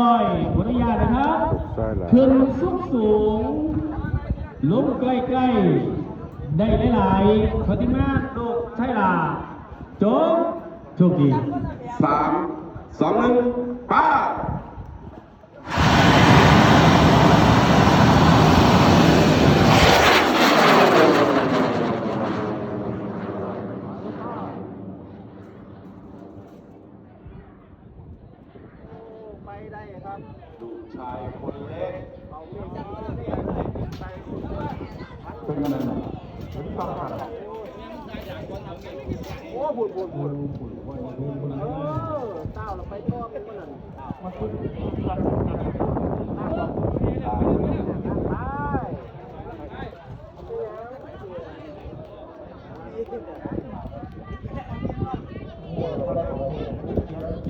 ร้อยขออนุญาตนะครับใช่แล้วขึ้นสูงสูงลงใกล้ๆ ได้หลายๆปฏิมาลูกใช่ล่ะจบโชคดีสามสองหนึ่งป้า ไปได้ครับ ลูกชายคนเล็ก เอาเรื่องจังเลยไปไป เป็ นยังไงนะเป็นฟังผ่านโอ้บุญบุญบุญเออเต้าเราไปท่อเป็นคนนั้น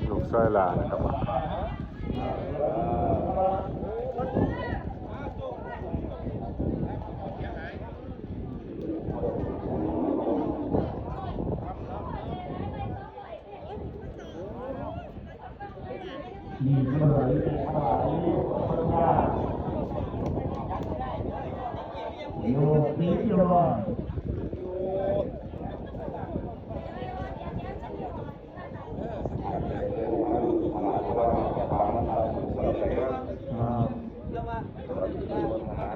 ลูกไส้ลานะครับ นี่ก็เลย โยนี้โยก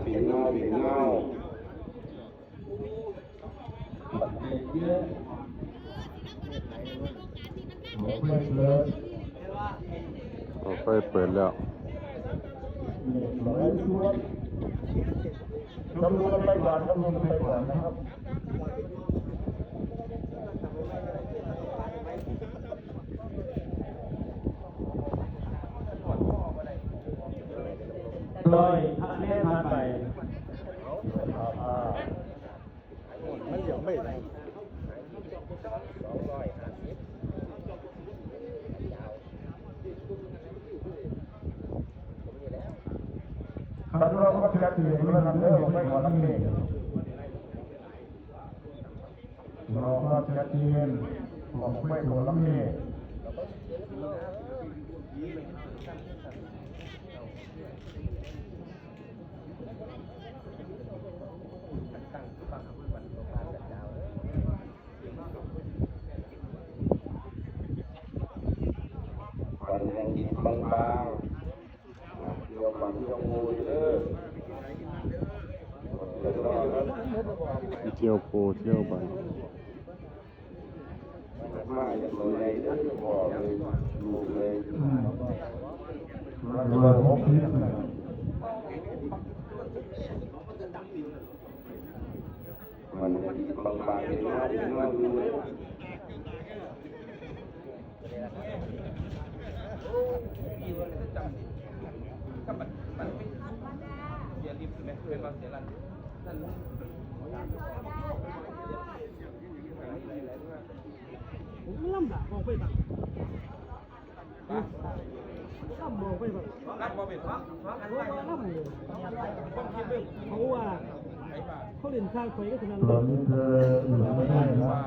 biển ngao biển ngao โอเคเปิดแล้ว ตำรวจไปก่อนตำรวจไปก่อนนะครับลอยทะเลผ่พาไปมันเหลียวไม่ได้ตำร วจก็จะถือเรื่องนั้นเรื่องไปก่อนนั่นเองเราก็จะเตียนบอกไปก่อนนั่นเองวันแห่งบาง ยวฝันเดี๋ยวงูเด้อเดี๋ยวรอครับเที่ยวโพเที่ยวไปมาอย่างไรเด้อบอกเลยลูกเลยตำรวจพบพิษมันแห่งอิฐบางเห็นว่าเห็นว่าดูเลย ผมล่ำด่ามองไปบ้างล่ำมองไปบ้างล่ำมองไปบ้างล่ำเลยเขาว่าเขาเล่นข้างไฟก็ฉะนั้นเธออยู่ไม่ได้นะ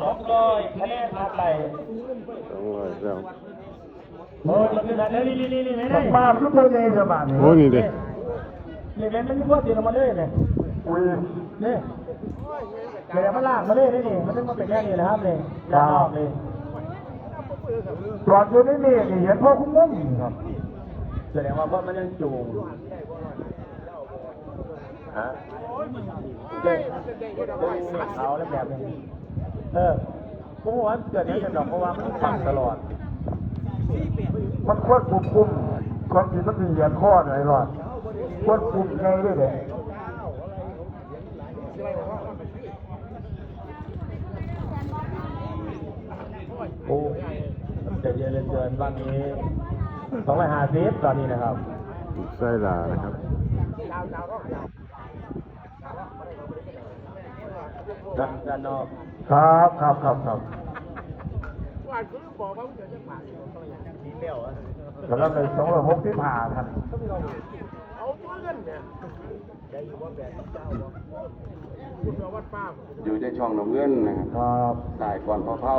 สองร้อยคะแนนผ่าไปสองร้อยแล้วโอ้ยนี่นะนี่นี่นี่นี่นี่มาทุกคนเลยสบายโอ้นี่ เด้นี่เป็นไม่พวกตีลงมาเลยเนี่ยอุ้ยนี่ยเดี๋ยวมันลากมาเลยนี่นี่มันต้องมาเป็นแค่นี้นะครับเลยลากออกเลยตอนอยู่นี่นี่เห็นพ่อคุ้มมุ่งครับแสดงว่าพ่อมันยังจูงฮะเอาแล้วแบบนี้เออผมว่าเกิดนี้จะดอกเพราะว่ามันฝังตลอด มันควบคุมคุมความผิดมันมีเหยียดข้อหน่อยหรอดควบคุมไงด้วยเลยโอ้จะเยอะเหลือเกินวันนี้สองร้อยห้าสิบตอนนี้นะครับลูกไส้ลานะครับด้านด้านนอกครับครับครับครับแล้วก็ เลยสองร้อยหกสิบห้าครับอยู่ในช่องน้ำเงินนะครับครับสายก่อนพอเข้า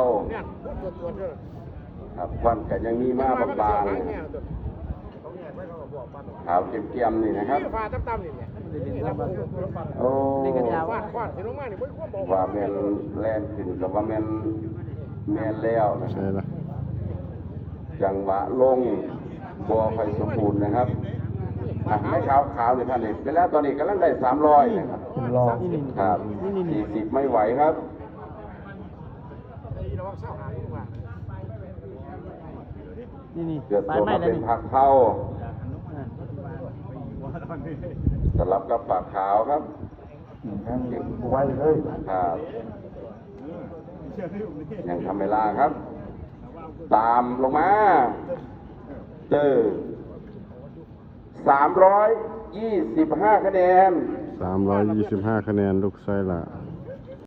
ครับควันก็ยังมีมาบางๆขาวเกรียมๆนี่นะครับฟ้าตั้มๆนี่เนี่ยโอ้ฟาดควาดสิลงมานี่บ่ควบบอกว่าแม่นแล่นขึ้นกับว่าแม่นแม่นแล้วนะใช่ละ จังหวะลงบัวไฟสมบูรณ์นะครับอะไม่ขาวขาวๆนี่ท่านนี่ไปแล้วตอนนี้กำลังได้สามร้อยนะครับรอครับสี่สิบไม่ไหวครับระวังเศร้าหาดีกว่านี่นี่เกิดตัวมาเป็นผักเท่าสลับกับปากขาวครับไว้เลยครับยังทำเวลาครับ ตามลงมาเจอสามร้อยยี่สิบห้าคะแนนสามร้อยยี่สิบห้าคะแนน ลูกไส้ละ